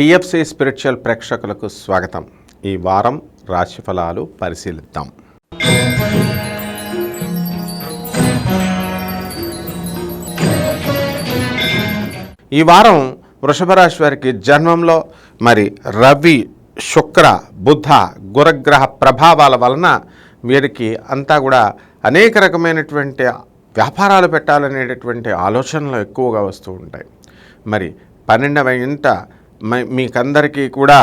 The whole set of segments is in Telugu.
టిఎఫ్సి స్పిరిచువల్ ప్రేక్షకులకు స్వాగతం. ఈ వారం రాశిఫలాలు పరిశీలిద్దాం. ఈ వారం వృషభ రాశి వారికి జన్మంలో మరి రవి శుక్ర బుధ గురగ్రహ ప్రభావాల వలన వీరికి అంతా కూడా అనేక రకమైనటువంటి వ్యాపారాలు పెట్టాలనేటటువంటి ఆలోచనలు ఎక్కువగా వస్తూ ఉంటాయి. మరి పన్నెండవ ఇంట మీకందరికీ కూడా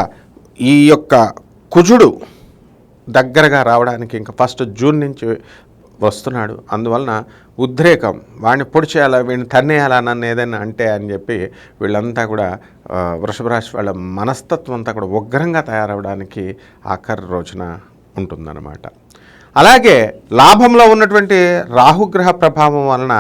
ఈ యొక్క కుజుడు దగ్గరగా రావడానికి ఇంకా ఫస్ట్ జూన్ నుంచి వస్తున్నాడు. అందువలన ఉద్రేకం వాడిని పొడి చేయాలా వీడిని తన్నేయాలా నన్ను ఏదైనా అంటే అని చెప్పి వీళ్ళంతా కూడా వృషభ రాశి వాళ్ళ మనస్తత్వం అంతా కూడా ఉగ్రంగా తయారవడానికి ఆఖరి రోజున ఉంటుందన్నమాట. అలాగే లాభంలో ఉన్నటువంటి రాహుగ్రహ ప్రభావం వలన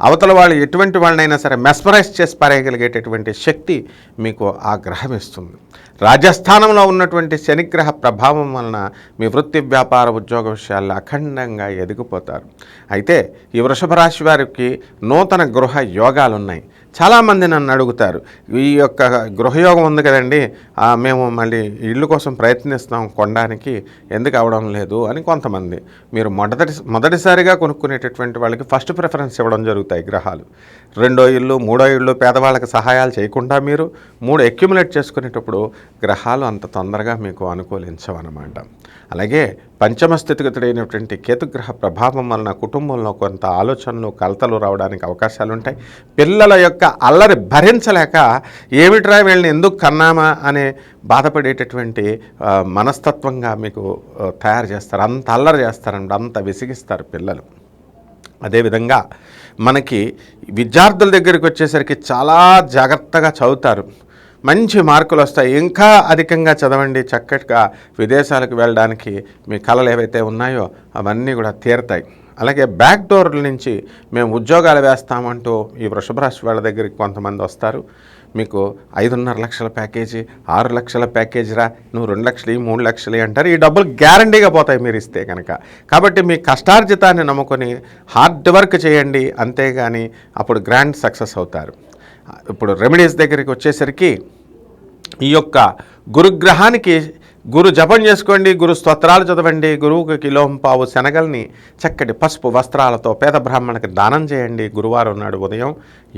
అవతల వాళ్ళు ఎటువంటి వాళ్ళనైనా సరే మెస్మరైజ్ చేసి పారేయగలిగేటటువంటి శక్తి మీకు ఆ గ్రహం ఇస్తుంది రాజస్థానంలో ఉన్నటువంటి శనిగ్రహ ప్రభావం వలన మీ వృత్తి వ్యాపార ఉద్యోగ విషయాల్లో అఖండంగా ఎదిగిపోతారు. అయితే ఈ వృషభ రాశి వారికి నూతన గృహ యోగాలు ఉన్నాయి చాలామంది నన్ను అడుగుతారు ఈ యొక్క గృహయోగం ఉంది కదండి మేము మళ్ళీ ఇల్లు కోసం ప్రయత్నిస్తాం కొనడానికి ఎందుకు అవడం లేదు? అని కొంతమంది. మీరు మొదటి మొదటిసారిగా కొనుక్కునేటటువంటి వాళ్ళకి ఫస్ట్ ప్రిఫరెన్స్ ఇవ్వడం జరుగుతాయి గ్రహాలు. రెండో ఇల్లు మూడో ఇల్లు పేదవాళ్ళకి సహాయాలు చేయకుండా మీరు మూడు ఎక్యుములేట్ చేసుకునేటప్పుడు గ్రహాలు అంత తొందరగా మీకు అనుకూలించవన్నమాట. అలాగే పంచమ స్థితిగతుడైనటువంటి కేతుగ్రహ ప్రభావం వలన కుటుంబంలో కొంత ఆలోచనలు కలతలు రావడానికి అవకాశాలు ఉంటాయి పిల్లల యొక్క అల్లరి భరించలేక ఏమిట్రా వీళ్ళని ఎందుకు కన్నామా అనే బాధపడేటటువంటి మనస్తత్వంగా మీకు తయారు చేస్తారు. అంత అల్లరి చేస్తారండి అంత విసిగిస్తారు పిల్లలు. అదేవిధంగా మనకి విద్యార్థుల దగ్గరికి వచ్చేసరికి చాలా జాగ్రత్తగా చదువుతారు. మంచి మార్కులు వస్తాయి. ఇంకా అధికంగా చదవండి. చక్కగా విదేశాలకు వెళ్ళడానికి మీ కళలు ఏవైతే ఉన్నాయో అవన్నీ కూడా తీరతాయి. అలాగే బ్యాక్ డోర్ల నుంచి మేము ఉద్యోగాలు వేస్తామంటూ ఈ వృషభ రాశి వాళ్ళ దగ్గరికి కొంతమంది వస్తారు. మీకు ఐదున్నర లక్షల ప్యాకేజీ ఆరు లక్షల ప్యాకేజీ రా నువ్వు రెండు లక్షలు ఈ మూడు లక్షలు అంటారు. ఈ డబ్బులు గ్యారంటీగా పోతాయి మీరు ఇస్తే కనుక. కాబట్టి మీ కష్టార్జితాన్ని నమ్ముకొని హార్డ్ వర్క్ చేయండి. అంతేగాని అప్పుడు గ్రాండ్ సక్సెస్ అవుతారు. ఇప్పుడు రెమెడీస్ దగ్గరికి వచ్చేసరికి ఈ యొక్క గురుగ్రహానికి గురు జపం చేసుకోండి గురు స్తోత్రాలు చదవండి గురువుకి కిలోం పావు శనగల్ని చక్కటి పసుపు వస్త్రాలతో పేద బ్రాహ్మణకి దానం చేయండి. గురువారం నాడు ఉదయం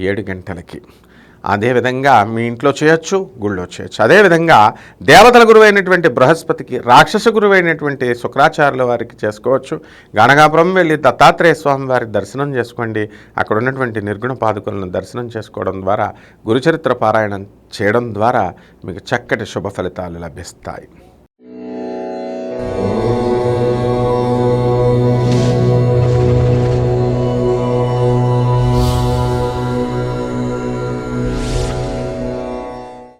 ఏడు గంటలకి. అదేవిధంగా మీ ఇంట్లో చేయొచ్చు గుళ్ళో చేయొచ్చు. అదేవిధంగా దేవతల గురువైనటువంటి బృహస్పతికి రాక్షస గురువైనటువంటి శుక్రాచార్యుల వారికి చేసుకోవచ్చు. గణగాపురం వెళ్ళి దత్తాత్రేయ స్వామి వారి దర్శనం చేసుకోండి. అక్కడ ఉన్నటువంటి నిర్గుణ పాదుకులను దర్శనం చేసుకోవడం ద్వారా గురుచరిత్ర పారాయణం చేయడం ద్వారా మీకు చక్కటి శుభ ఫలితాలు లభిస్తాయి.